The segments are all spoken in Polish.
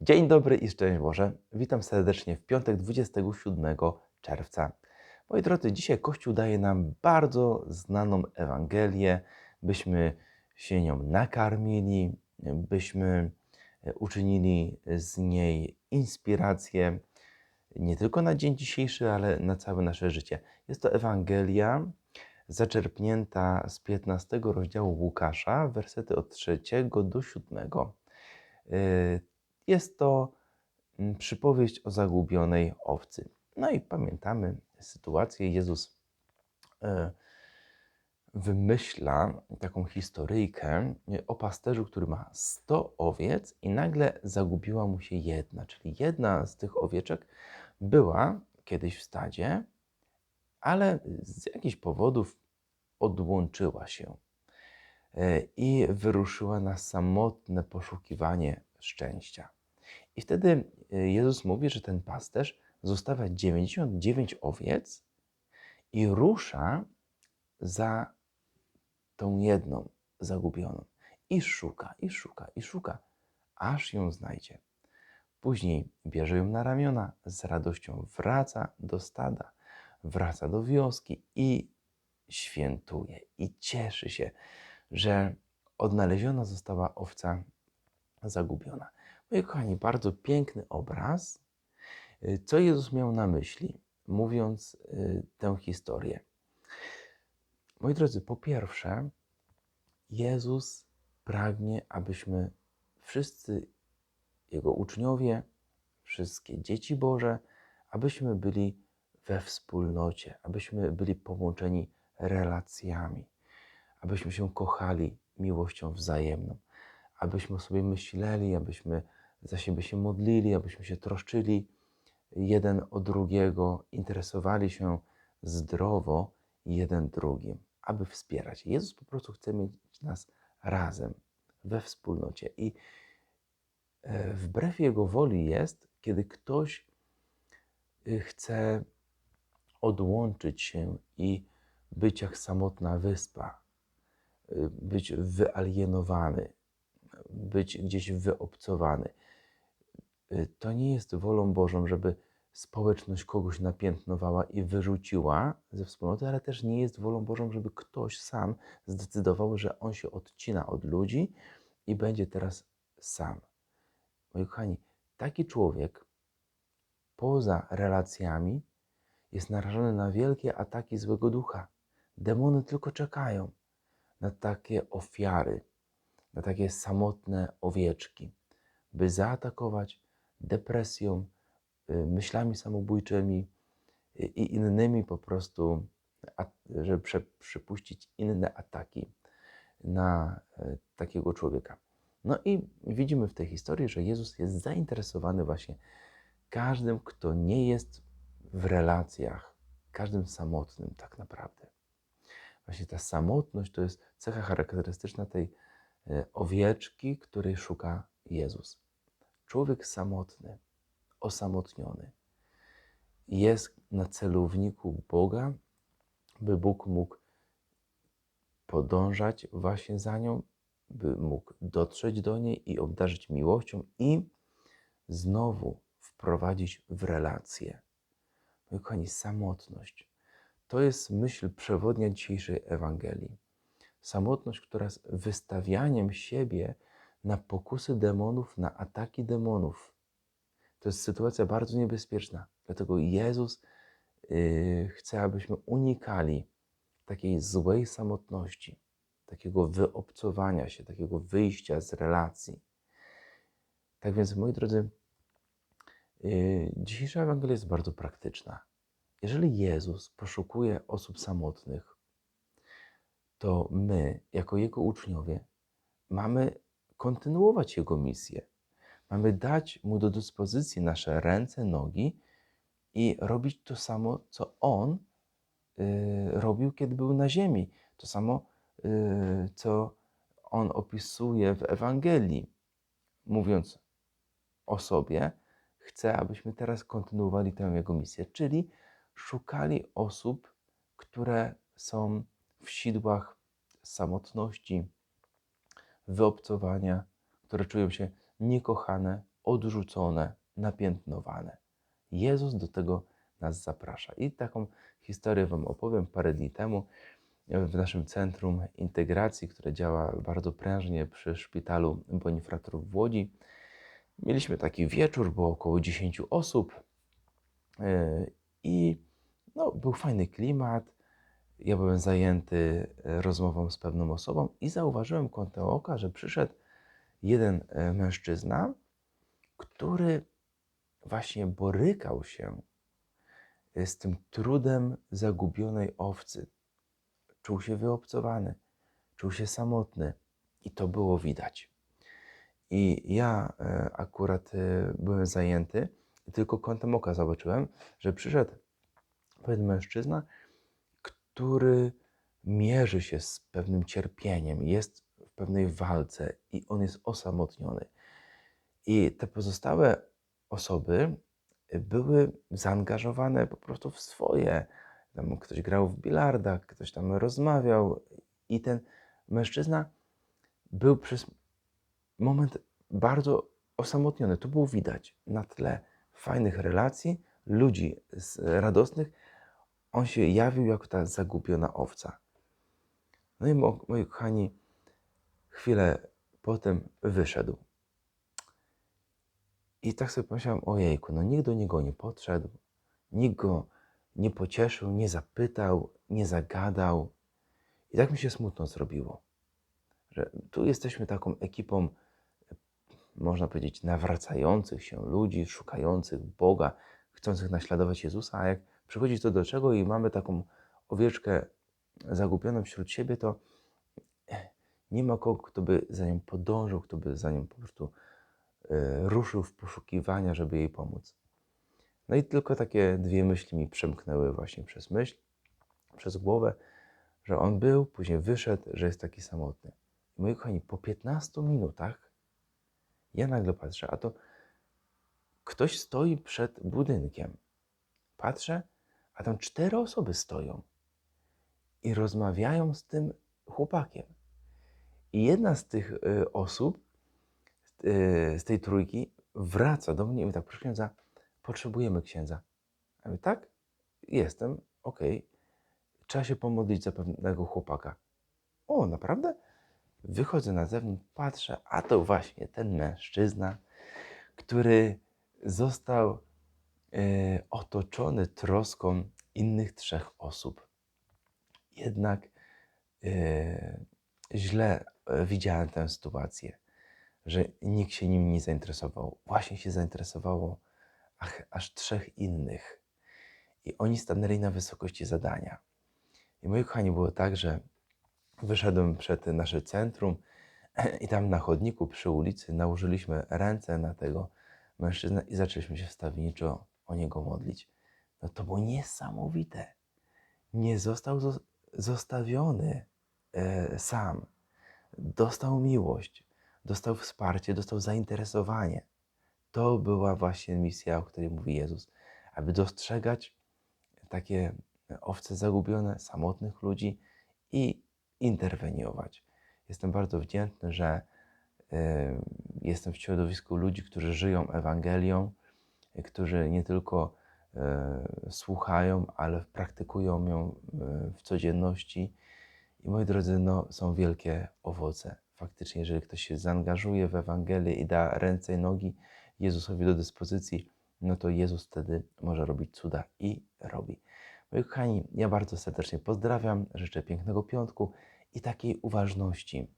Dzień dobry i szczęść Boże. Witam serdecznie w piątek 27 czerwca. Moi drodzy, dzisiaj Kościół daje nam bardzo znaną Ewangelię, byśmy się nią nakarmili, byśmy uczynili z niej inspirację nie tylko na dzień dzisiejszy, ale na całe nasze życie. Jest to Ewangelia zaczerpnięta z 15 rozdziału Łukasza, wersety od 3 do 7. Jest to mm, przypowieść o zagubionej owcy. No i pamiętamy sytuację. Jezus e, wymyśla taką historyjkę o pasterzu, który ma 100 owiec i nagle zagubiła mu się jedna. Czyli jedna z tych owieczek była kiedyś w stadzie, ale z jakichś powodów odłączyła się e, i wyruszyła na samotne poszukiwanie szczęścia. I wtedy e, Jezus mówi, że ten pasterz zostawia 99 owiec i rusza za tą jedną zagubioną. I szuka, i szuka, i szuka, aż ją znajdzie. Później bierze ją na ramiona, z radością wraca do stada, wraca do wioski i świętuje, i cieszy się, że odnaleziona została owca zagubiona. Moi kochani, bardzo piękny obraz. Y, Co Jezus miał na myśli, mówiąc y, tę historię? Moi drodzy, po pierwsze, Jezus pragnie, abyśmy wszyscy Jego uczniowie, wszystkie dzieci Boże, abyśmy byli we wspólnocie, abyśmy byli połączeni relacjami, abyśmy się kochali miłością wzajemną, abyśmy sobie myśleli, abyśmy za siebie się modlili, abyśmy się troszczyli jeden o drugiego, interesowali się zdrowo jeden drugim, aby wspierać. Jezus po prostu chce mieć nas razem, we wspólnocie. I e, wbrew Jego woli jest, kiedy ktoś y, chce odłączyć się i być jak samotna wyspa, y, być wyalienowany, być gdzieś wyobcowany. Y, To nie jest wolą Bożą, żeby społeczność kogoś napiętnowała i wyrzuciła ze wspólnoty, ale też nie jest wolą Bożą, żeby ktoś sam zdecydował, że on się odcina od ludzi i będzie teraz sam. Moi kochani, taki człowiek poza relacjami jest narażony na wielkie ataki złego ducha. Demony tylko czekają na takie ofiary, na takie samotne owieczki, by zaatakować depresją, y, myślami samobójczymi y, i innymi po prostu, żeby przypuścić inne ataki na y, takiego człowieka. No i widzimy w tej historii, że Jezus jest zainteresowany właśnie każdym, kto nie jest w relacjach, każdym samotnym tak naprawdę. Właśnie ta samotność to jest cecha charakterystyczna tej owieczki, której szuka Jezus. Człowiek samotny, osamotniony jest na celowniku Boga, by Bóg mógł podążać właśnie za nią, by mógł dotrzeć do niej i obdarzyć miłością i znowu wprowadzić w relacje. Moi kochani, samotność to jest myśl przewodnia dzisiejszej Ewangelii. Samotność, która jest wystawianiem siebie na pokusy demonów, na ataki demonów. To jest sytuacja bardzo niebezpieczna. Dlatego Jezus yy, chce, abyśmy unikali takiej złej samotności, takiego wyobcowania się, takiego wyjścia z relacji. Tak więc, moi drodzy, yy, dzisiejsza Ewangelia jest bardzo praktyczna. Jeżeli Jezus poszukuje osób samotnych, to my, jako Jego uczniowie, mamy kontynuować Jego misję. Mamy dać Mu do dyspozycji nasze ręce, nogi i robić to samo, co On y, robił, kiedy był na ziemi. To samo, y, co On opisuje w Ewangelii, mówiąc o sobie, chce, abyśmy teraz kontynuowali tę Jego misję, czyli szukali osób, które są w sidłach samotności, wyobcowania, które czują się niekochane, odrzucone, napiętnowane. Jezus do tego nas zaprasza. I taką historię Wam opowiem parę dni temu w naszym centrum integracji, które działa bardzo prężnie przy szpitalu Bonifratorów w Łodzi. Mieliśmy taki wieczór, było około 10 osób yy, i no, był fajny klimat. Ja byłem zajęty e, rozmową z pewną osobą i zauważyłem kątem oka, że przyszedł jeden e, mężczyzna, który właśnie borykał się e, z tym trudem zagubionej owcy. Czuł się wyobcowany, czuł się samotny i to było widać. I ja akurat byłem zajęty i tylko kątem oka zobaczyłem, że przyszedł pewien mężczyzna, który mierzy się z pewnym cierpieniem, jest w pewnej walce i on jest osamotniony. I te pozostałe osoby były zaangażowane po prostu w swoje. Tam ktoś grał w bilarda, ktoś tam rozmawiał, i ten mężczyzna był przez moment bardzo osamotniony. To było widać na tle fajnych relacji, ludzi radosnych, on się jawił jako ta zagubiona owca. No i moi kochani, chwilę potem wyszedł. I tak sobie pomyślałem, ojejku, no nikt do niego nie podszedł, nikt go nie pocieszył, nie zapytał, nie zagadał. I tak mi się smutno zrobiło, że tu jesteśmy taką ekipą, można powiedzieć, nawracających się ludzi, szukających Boga, chcących naśladować Jezusa, a jak przychodzi to do czego i mamy taką owieczkę zagubioną wśród siebie, to nie ma kogo, kto by za nią podążył, kto by za nią po prostu e, ruszył w poszukiwania, żeby jej pomóc. No i tylko takie dwie myśli mi przemknęły właśnie przez myśl, przez głowę, że on był, później wyszedł, że jest taki samotny. I moi kochani, po 15 minutach ja nagle patrzę, a to ktoś stoi przed budynkiem. Patrzę, a tam cztery osoby stoją i rozmawiają z tym chłopakiem. I jedna z tych y, osób, y, z tej trójki, wraca do mnie i mówi tak, proszę księdza, potrzebujemy księdza. Ja mówię, tak, jestem, okej. Okay. Trzeba się pomodlić za pewnego chłopaka. O, naprawdę? Wychodzę na zewnątrz, patrzę, a to właśnie ten mężczyzna, który został otoczony troską innych trzech osób. Jednak e, źle e, widziałem tę sytuację, że nikt się nim nie zainteresował. Właśnie się zainteresowało ach, aż trzech innych. I oni stanęli na wysokości zadania. I moi kochani, było tak, że wyszedłem przed nasze centrum i tam na chodniku przy ulicy nałożyliśmy ręce na tego mężczyznę i zaczęliśmy się wstawniczo o niego modlić. No to było niesamowite. Nie został zostawiony e, sam. Dostał miłość, dostał wsparcie, dostał zainteresowanie. To była właśnie misja, o której mówi Jezus, aby dostrzegać takie owce zagubione, samotnych ludzi i interweniować. Jestem bardzo wdzięczny, że y, jestem w środowisku ludzi, którzy żyją Ewangelią, którzy nie tylko e, słuchają, ale praktykują ją e, w codzienności. I moi drodzy, no, są wielkie owoce. Faktycznie, jeżeli ktoś się zaangażuje w Ewangelię i da ręce i nogi Jezusowi do dyspozycji, no to Jezus wtedy może robić cuda i robi. Moi kochani, ja bardzo serdecznie pozdrawiam, życzę pięknego piątku i takiej uważności.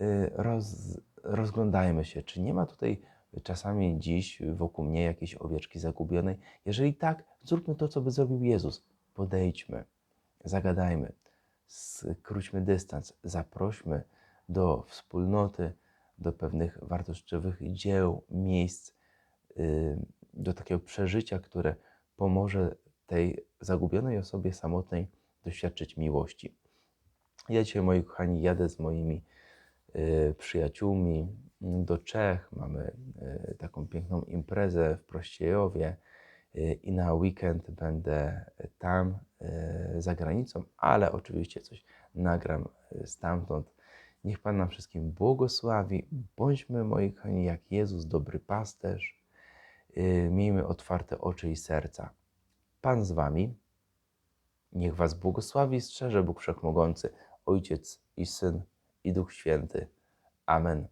Y, roz, rozglądajmy się, czy nie ma tutaj czasami dziś wokół mnie jakiejś owieczki zagubionej? Jeżeli tak, zróbmy to, co by zrobił Jezus. Podejdźmy, zagadajmy, skróćmy dystans, zaprośmy do wspólnoty, do pewnych wartościowych dzieł, miejsc, y, do takiego przeżycia, które pomoże tej zagubionej osobie samotnej doświadczyć miłości. Ja dzisiaj, moi kochani, jadę z moimi y, przyjaciółmi, do Czech, mamy e, taką piękną imprezę w Prościejowie e, i na weekend będę tam e, za granicą, ale oczywiście coś nagram stamtąd. Niech Pan nam wszystkim błogosławi. Bądźmy, moi kochani, jak Jezus, dobry pasterz. Miejmy otwarte oczy i serca. Pan z Wami. Niech Was błogosławi i strzeże Bóg Wszechmogący, Ojciec i Syn i Duch Święty. Amen.